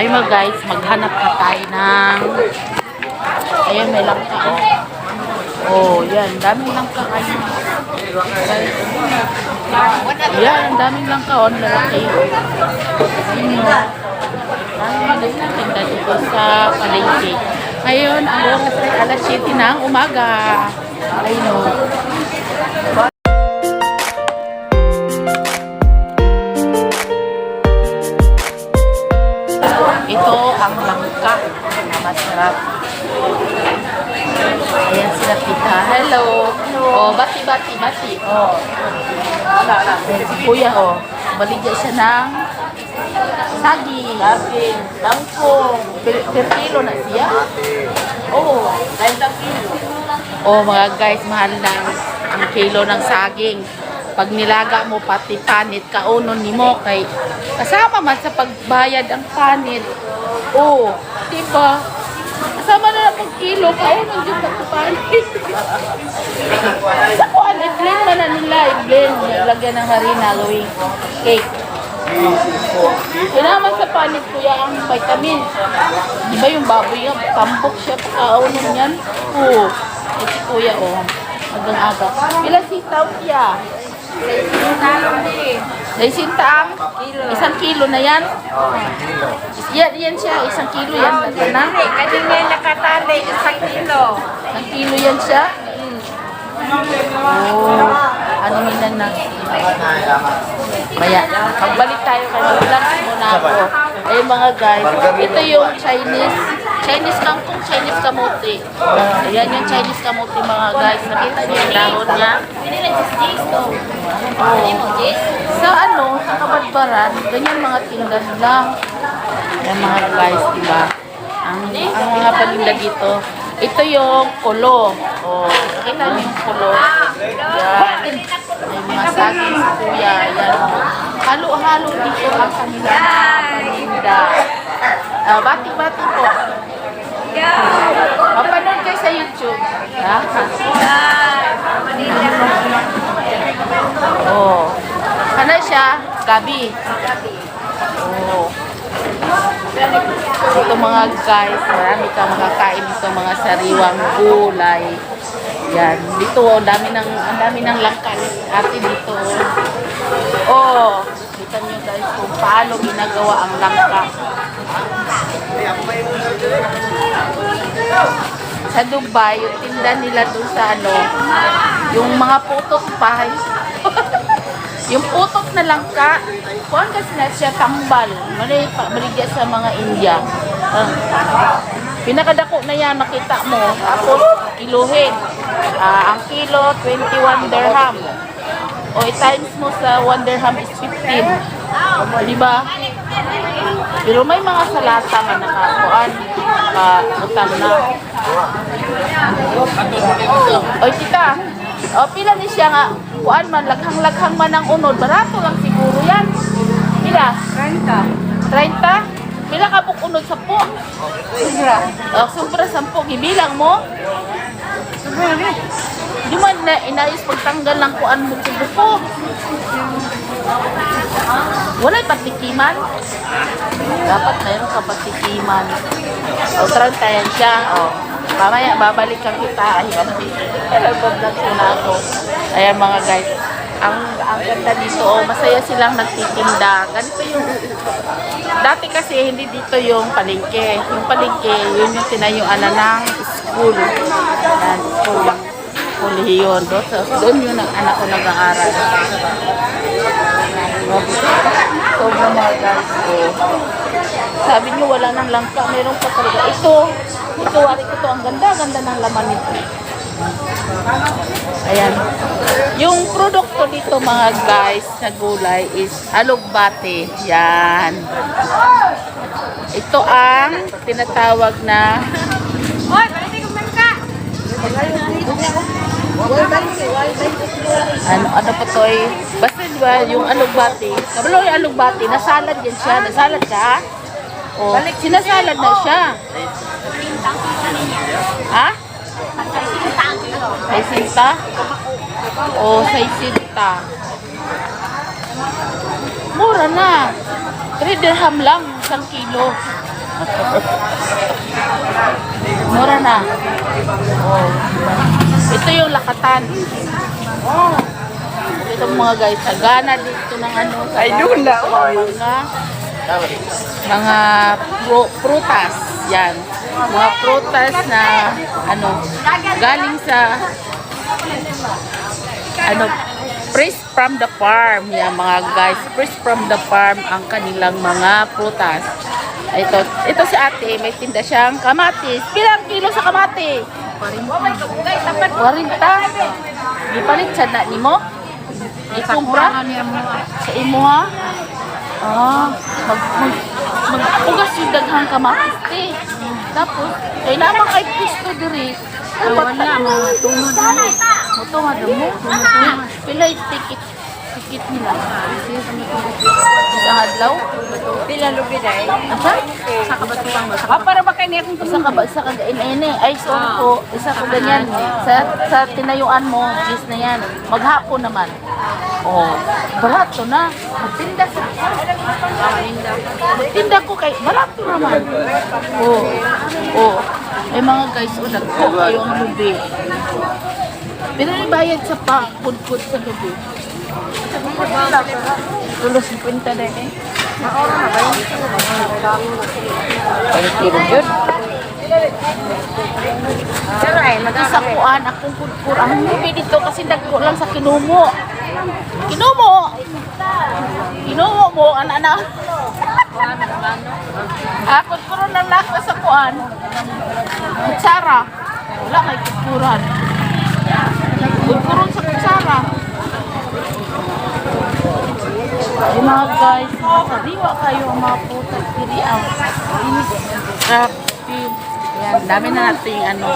Ayun mga guys, maghanap na tayo ng... Ayan, may langka, oh. Oh, yan. Daming langka kayo. Guys. Yan, daming langka, oh. Lalaki. Sino? Daming nagtitinda dito sa palengke. Ngayon, ang alas 7 ng umaga. Ayun, oh. Na masarap. Ayan sila tita. Hello. Oh, bati, bati, bati. Oh. Si Kuya, oh. Baligya siya ng saging. Saging. Langkong. Per, per kilo na siya. Oh. 30 kilo. Oh, mga guys, mahal ng ang kilo ng saging. Pag nilaga mo pati panit, kaunon ni mo kay kasama man sa pagbayad ang panit. Oh, di ba? Kasama na lang pag kilo, kaunon yung pagpanit. sa kuan, i-blend man na nila, i-blend. Lagyan ng harina, gawing cake. Kailangan sa panit kuya ang vitamin. Di ba yung baboy yung tambok siya pakaunon yan? Oo. Eh, si kuya oh. Hanggang aga. Ilan sitaw siya? Daisinta ang isang kilo na yan? Yan, yan siya, isang kilo yan. Lagyan na. Kasi may nakatali isang kilo. Isang kilo yan siya? Oh, ano minan na? Maya, pagbalik tayo kay mag-lunch muna ako. Ayun mga guys, ito yung Chinese, Chinese kangkong, Chinese kamote. Ayan yung Chinese kamote mga guys. Nakita niyo yung dahon niya? Oh. Sa ano, sa kabadbaran, ganyan mga tinda nila. Ayan mga guys, diba? Ang, ang mga paninda dito, ito yung kulo. Oh, nakita niyo yung kulo. Yan. May mga saging sa kuya. Yan. oh. Halo-halo dito ang kanila mga paninda. Ah, bati-bati po. Mapanood kayo sa YouTube. Ha? Oh. Ano siya? Gabi. Oh. Ito mga guys, marami kang makakain dito mga sariwang gulay. Yan. Dito, ang dami ng, ang dami ng langka ni ate dito. Oh, kita niyo guys kung paano ginagawa ang langka. Sa Dubai, yung tinda nila doon sa ano, yung mga putot pa. yung putot na langka, kuhan kasi na siya tambal. Mali, maligya sa mga India. Ah. pinakadako na yan, makita mo. Tapos, kiluhin. Ah, ang kilo, 21 dirham. O, i-times mo sa 1 dirham is 15. Di ba? Pero may mga salata nga nakakuan. Utang na. Oy, tita. O, pila ni siya nga. Kuan man, laghang-laghang man ang unod. Barato lang siguro yan. Pila? 30. 30? Pila ka buk unod sa po? Sobra. O, sobra sampo. Gibilang mo? Sobra rin. Di man na inayos pagtanggal ng kuan mo sa buko. Wala'y patikiman. Dapat mayroon ka patikiman. O, 30 yan siya. O, mamaya babalik kang kita. Ay, ano, nag-vlog sila ako. Ayan mga guys. Ang, ang ganda dito, oh, masaya silang nagtitinda. Ganito yung, dati kasi hindi dito yung palengke. Yung palengke, yun yung tinayuan na ng school. Yan, school. Kolehiyon. Doon, doon yun ang anak ko nag-aaral. Sobrang mga guys ko. Sabi niyo wala nang langka, meron pa talaga. Ito, ito, wari ko to. Ang ganda, ganda ng laman nito. Ayan. Yung produkto dito mga guys na gulay is alugbate. Yan. Ito ang tinatawag na Hoy, pwede ko man ka. Ano ano pa to eh. Basta di ba yung alugbati. Kabalo yung alugbati, nasalad yan siya. Nasalad ka? O, sinasalad na siya. Ha? Say sinta? O, say sinta. Mura na. 3 dirham lang, isang kilo. Mura na. Oh. Ito yung lakatan. Oh. Ito mga guys, sagana dito ng ano. Ay, doon na. Mga, mga pro, prutas. Yan. Mga prutas na ano, galing sa ano, fresh from the farm. Yan mga guys, fresh from the farm ang kanilang mga prutas. Ito, ito si ate, may tinda siyang kamatis. Pilang kilo sa kamati? 40. 40. Gipalit siya na ni mo? Ikumpra? Sa imo ha? Ah, mag, mag, mag-ugas yung daghang kamatis te. Tapos, ay naman kay pisto diri. Wala, mga tungod mo. Mutungod mo? Pilay tikit tikit nila. Isang adlaw? Pila lubi dahil. Asa? Sa kabatupang mo. Ah, para ba kayo niya kung Isa ka ba? Isa ka ine Ay, sorry po. Isa ko ganyan. Sa, sa tinayuan mo, gis na yan. Maghapon naman. Oh, barato na. Magtinda sa Magtinda ko kay barato naman. Oh. Oh. Eh mga guys, oh, nagko kayo ang lubi. Pero bayad sa pa, pudpud sa lubi. Tulos 50 na eh. Ay, tiro yun. Pero ay, Sa kuan, akong pudpud. Ang lubi dito kasi nagko lang sa kinumo. Kinumo! Kinumo mo, anak-anak. Ako puro na lang sa kuan. Kutsara. Wala kay kukuran. Kukuron sa kutsara. Ay mga guys, makasariwa kayo ang mga putas diri ang Grabe. Ayan, dami na nating ano,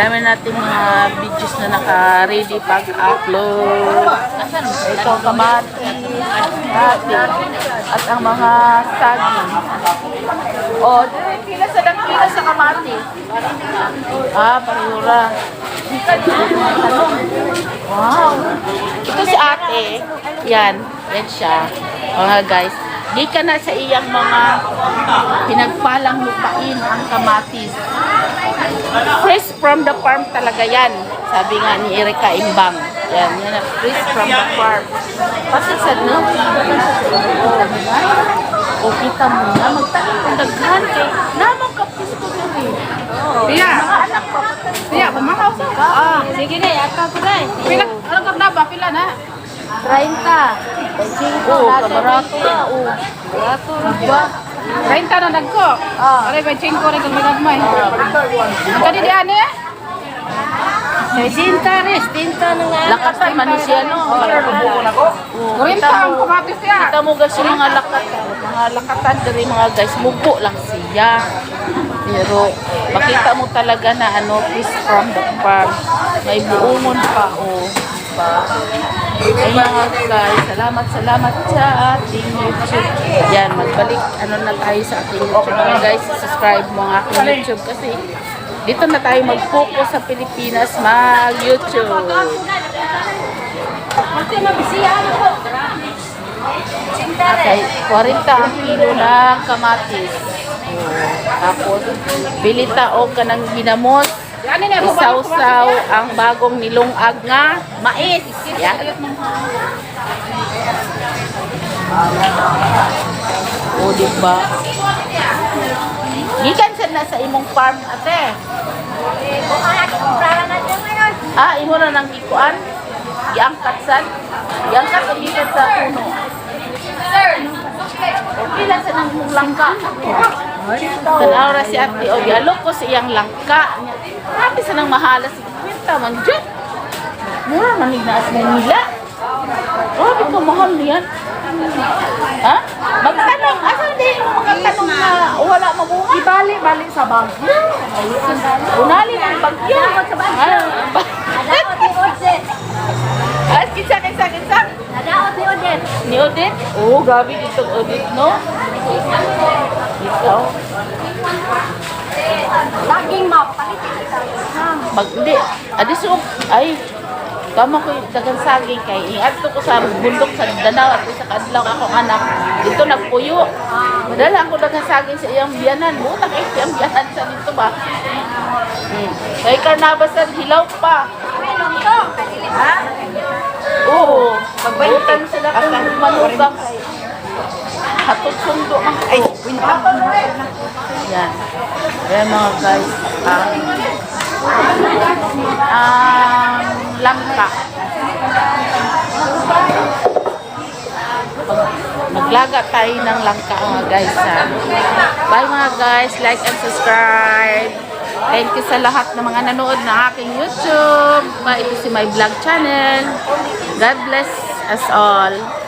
dami nating mga videos na naka-ready pag-upload. Ito, kamati, ate, at ang mga saging. Oh, dire pila sa dang pila sa kamati. Ah, parehura. Wow. Ito si ate. Yan. Yan siya. Mga guys. Di ka na sa iyang mga pinagpalang lupain ang kamatis. Fresh from the farm talaga yan. Sabi nga ni Erika Imbang. Yan, yan na fresh from the farm. Pati sa no, o kita mo na, magtanim kong daghan kay namang kapis ko rin. Tiya. Mga anak pa. Tiya, kumakaw sa ka. Ah, sige na, yaka ko na. Pila, ano ka na ba? Pila na? 30. Oo, kabarato. Oo. Barato na ba? 30 na nagko. Ah. Aray, 25 rin kang minag mo eh. Ang kani di ani eh? Sinta res, tinta na nga. Lakatan man ni siya, no? Kurinta kita ang mo. kumatis siya. Kita mo guys yung mga lakat, mga lakatan dari mga guys, mubo lang siya. Pero makita mo talaga na ano, fish from the farm. May buungon pa, oh. Diba? Ay mga guys, salamat, salamat sa ating YouTube. Yan, magbalik, ano na tayo sa ating YouTube. Mga guys, subscribe mo ang aking YouTube kasi dito na tayo mag-focus sa Pilipinas mag-YouTube. Okay, 40 ang kilo ng kamatis. Oh, Tapos, bilita o ka ng ginamos. Isaw-saw ang bagong nilungag nga mais. Yan. O, diba? Gikan sa na sa imong farm, ate. Ah, imo na nang ikuan? Giangkat san? Giangkat o gikan sa puno? O pila sa nang langka? Tanaw ra si ate, o gialok ko sa iyang langka. Grabe sa nang mahala si kwenta man dyan. Mura man hignaas na nila. Grabe ka mahal niyan. Ha? Magtanong, asan din mo magtanong na wala mamunga? Ibali, bali sa bagyo. Unali ng bagyo. Sa bagyo. Ah, kinsa, kinsa, kinsa? Ni Odette? Oo, oh, gabi dito Odette, no? Ikaw? Laging mapalit. Mag, hindi. Adi so, ay, Kamo ko dagang saging kay ingat ko sa bundok sa Danau at sa kadlaw akong anak. Dito nagpuyo. Madala ko dagang saging sa iyang biyanan. Buta kay iyang biyanan sa dito ba. Hmm. Kay karnabasan hilaw pa. Ha? Oo. Pagbayutan sila kung manugang kay hatod sundo man ay yan. Yan mga guys. Ang ang langka. Maglaga tayo ng langka mga guys ha. bye mga guys. Like and subscribe. Thank you sa lahat ng mga nanood ng aking youtube. Ito si my vlog channel. God bless us all